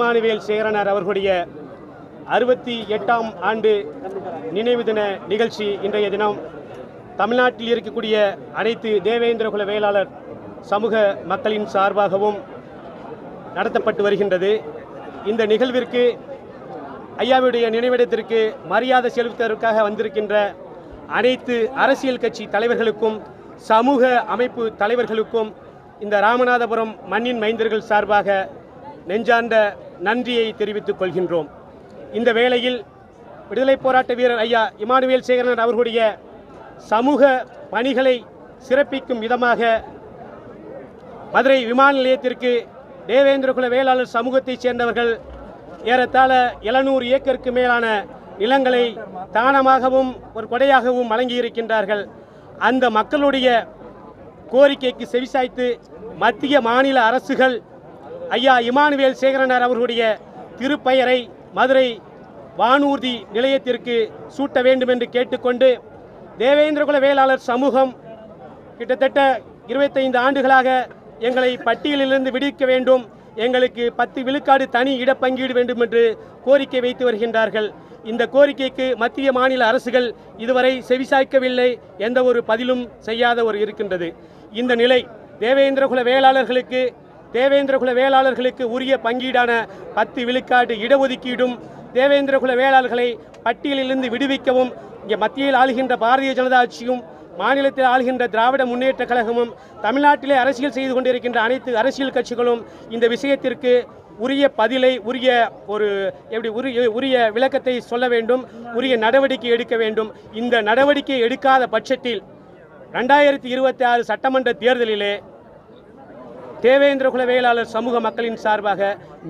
Emmanuel சேரனார் அவர்களுடைய அறுபத்தி எட்டாம் ஆண்டு நினைவு தின நிகழ்ச்சி இன்றைய தினம் தமிழ்நாட்டில் இருக்கக்கூடிய அனைத்து தேவேந்திரகுல வேளாளர் சமூக மக்களின் சார்பாகவும் நடத்தப்பட்டு வருகின்றது. இந்த நிகழ்விற்கு ஐயாவுடைய நினைவிடத்திற்கு மரியாதை செலுத்துவதற்காக வந்திருக்கின்ற அனைத்து அரசியல் கட்சி தலைவர்களுக்கும் சமூக அமைப்பு தலைவர்களுக்கும் இந்த ராமநாதபுரம் மண்ணின் மைந்தர்கள் சார்பாக நெஞ்சார்ந்த நன்றியை தெரிவித்துக் கொள்கின்றோம். இந்த வேளையில் விடுதலை போராட்ட வீரர் ஐயா இமானுவேல் சேகரன் அவர்களுடைய சமூக பணிகளை சிறப்பிக்கும் விதமாக மதுரை விமான நிலையத்திற்கு தேவேந்திரகுல வேளாளர் சமூகத்தைச் சேர்ந்தவர்கள் ஏறத்தாழ எழுநூறு ஏக்கருக்கு மேலான நிலங்களை தானமாகவும் ஒரு கொடையாகவும் வழங்கியிருக்கின்றார்கள். அந்த மக்களுடைய கோரிக்கைக்கு செவிசாய்த்து மத்திய மாநில அரசுகள் ஐயா இமானுவேல் சேகரனார் அவர்களுடைய திருப்பெயரை மதுரை வானூர்தி நிலையத்திற்கு சூட்ட வேண்டும் என்று கேட்டுக்கொண்டு தேவேந்திரகுல வேளாளர் சமூகம் கிட்டத்தட்ட இருபத்தைந்து ஆண்டுகளாக எங்களை பட்டியலிலிருந்து விடுவிக்க வேண்டும். எங்களுக்கு பத்து விழுக்காடு தனி இடப்பங்கீடு வேண்டும் என்று கோரிக்கை வைத்து வருகின்றார்கள். இந்த கோரிக்கைக்கு மத்திய மாநில அரசுகள் இதுவரை செவிசாய்க்கவில்லை. எந்த ஒரு பதிலும் செய்யாத ஒரு இருக்கின்றது. இந்த நிலை தேவேந்திரகுல வேளாளர்களுக்கு தேவேந்திரகுல வேளாளர்களுக்கு உரிய பங்கீடான பத்து விழுக்காடு இடஒதுக்கீடும் தேவேந்திரகுல வேளாளர்களை பட்டியலிலிருந்து விடுவிக்கவும் இங்கே மத்தியில் ஆளுகின்ற பாரதிய ஜனதா ஆட்சியும் மாநிலத்தில் ஆளுகின்ற திராவிட முன்னேற்ற கழகமும் தமிழ்நாட்டிலே அரசியல் செய்து கொண்டிருக்கின்ற அனைத்து அரசியல் கட்சிகளும் இந்த விஷயத்திற்கு உரிய பதிலை உரிய ஒரு எப்படி உரிய உரிய விளக்கத்தை சொல்ல வேண்டும் உரிய நடவடிக்கை எடுக்க வேண்டும். இந்த நடவடிக்கை எடுக்காத பட்சத்தில் ரெண்டாயிரத்தி இருபத்தி ஆறு சட்டமன்ற தேர்தலிலே தேவேந்திரகுல வேளாளர் சமூக மக்களின் சார்பாக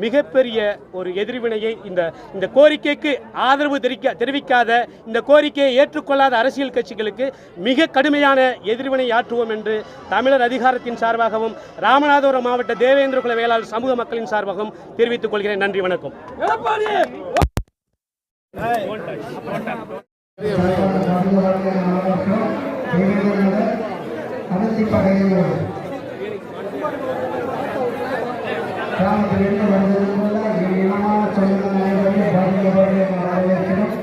மிகப்பெரிய ஒரு எதிர்வினையை இந்த இந்த கோரிக்கைக்கு ஆதரவு தெரிவிக்க தெரிவிக்காத இந்த கோரிக்கையை ஏற்றுக்கொள்ளாத அரசியல் கட்சிகளுக்கு மிக கடுமையான எதிர்வினை ஆற்றுவோம் என்று தமிழர் அதிகாரத்தின் சார்பாகவும் ராமநாதபுரம் மாவட்ட தேவேந்திரகுல வேளாளர் சமூக மக்களின் சார்பாகவும் தெரிவித்துக் கொள்கிறேன். நன்றி வணக்கம். அனைத்து பகையோடு கிராமத்திலிருந்து வந்ததுக்குள்ள இனமான சொந்த அனைவரையும் வருக வருக என வரவேற்கிறோம்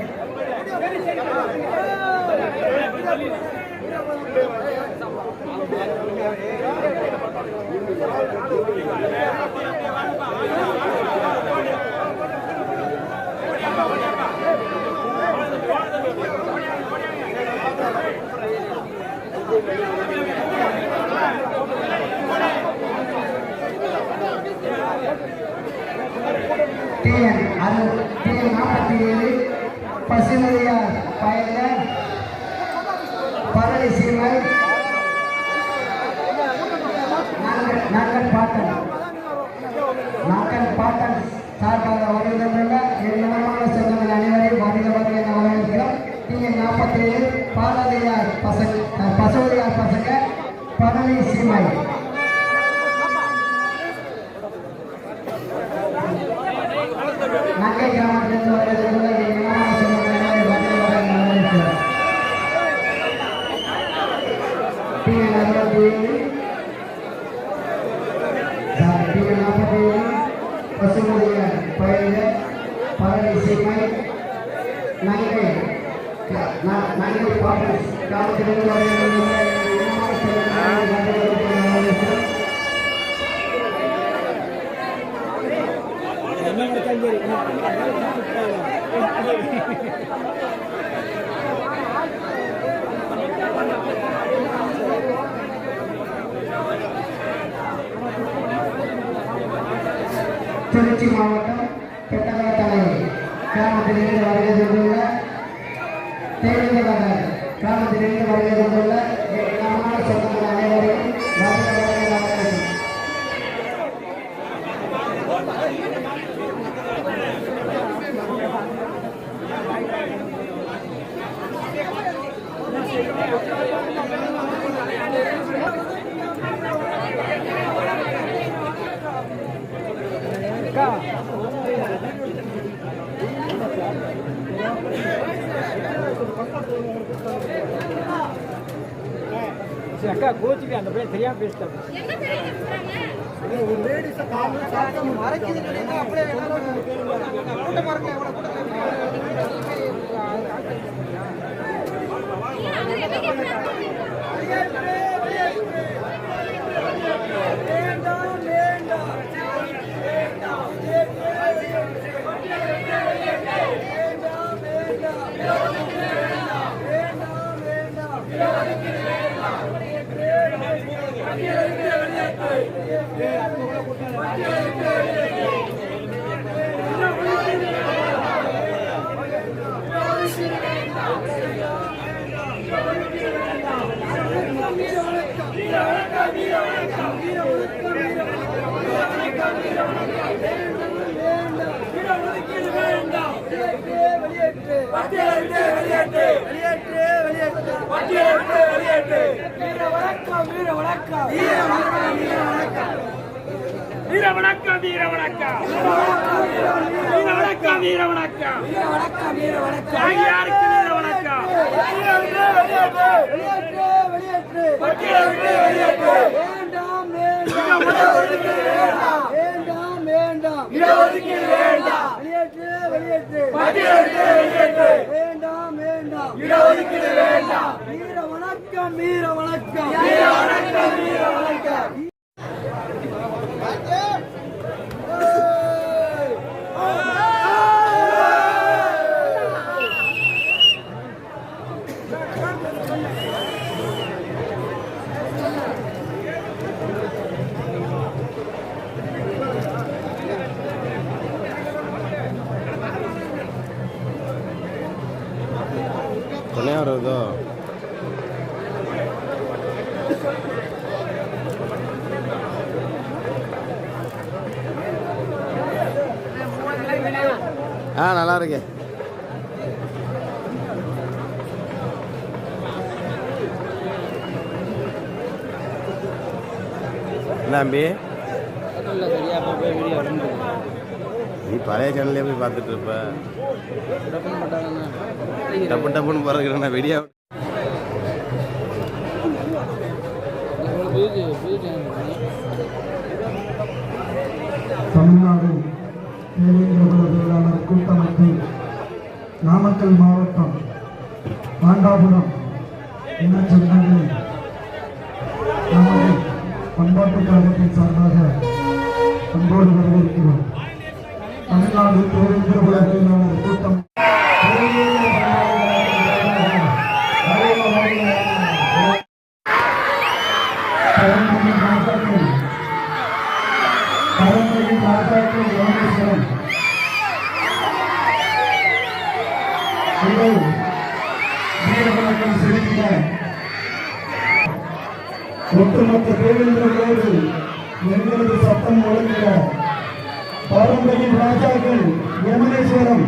டிஎன் அது டிஎன் நாற்பத்தி ஏழு பசுமதியார் பயண பரளி சீமை நாங்கள் பாட்டன். நாங்கள் பாட்டன் சார்பாக வருவதற்குள்ள நிலமான சொந்தங்கள் அனைவரையும் வருக என வரவேற்கிறோம். டிஎன் நாற்பத்தி ஏழு பாரதியார் பசங்க பசுமதியார் பசங்க பரளி சீமை நங்கை கிராமத்திலிருந்து வருவதற்குள்ள நிலமான சொந்தங்கள் அனைவரையும் வருக வருக என வரவேற்கிறோம் டிஎன் அறுபத்தி ஏழு டிஎன் நாற்பத்தி ஏழு பசுமதிய பயிர்கள் பழனி சீமை நங்கை ந- நங்கை பாட்டு கிராமத்திலிருந்து வருகின்ற இனமான சொந்தங்கள் அனைவரையும் வருக வருக என வரவேற்கிறோம். திருச்சி மாவட்டம் பெட்டகாத்தலை கிராமத்திலிருந்து வருகை திரண்டு வருகை கொண்டுள்ள இனமான சொந்தங்கள் அனைவரையும் Yeah. சரி அக்கா கோச்சுக்கு அந்த பையன் தெரியாம பேசிட்டாங்க வெளியேற்று வீர வணக்கம் வீர வணக்கம் வீர வணக்கம் வீர வணக்கம் யாருக்கு வீர வணக்கம் பட்டியலை விட்டு வெளியேற்று. இடஒதுக்கீடு வேண்டாம். பட்டியலை விட்டு வெளியேற்று. இடஒதுக்கீடு வேண்டாம். வீர வணக்கம் வீர வணக்கம். வீர வணக்கம் வீர வணக்கம் துணையாக ஆ நல்லா இருக்கு என்ன தம்பி? நீ பழைய சேனல்லே போய் பார்த்துட்டு இருப்ப. டப்பு டப்புன்னு போகிறதுக்கு வெடியா புது நாமக்கல் மாவட்டம் பாண்டாபுரம் என்ன சொன்ன? வீரவணக்கம் செலுத்திய ஒட்டுமொத்த தேவேந்திரர்களோடு எங்களது சட்டம் ஒழுங்கிற பாரம்பரிய ராஜாக்கள் யமனேஸ்வரம்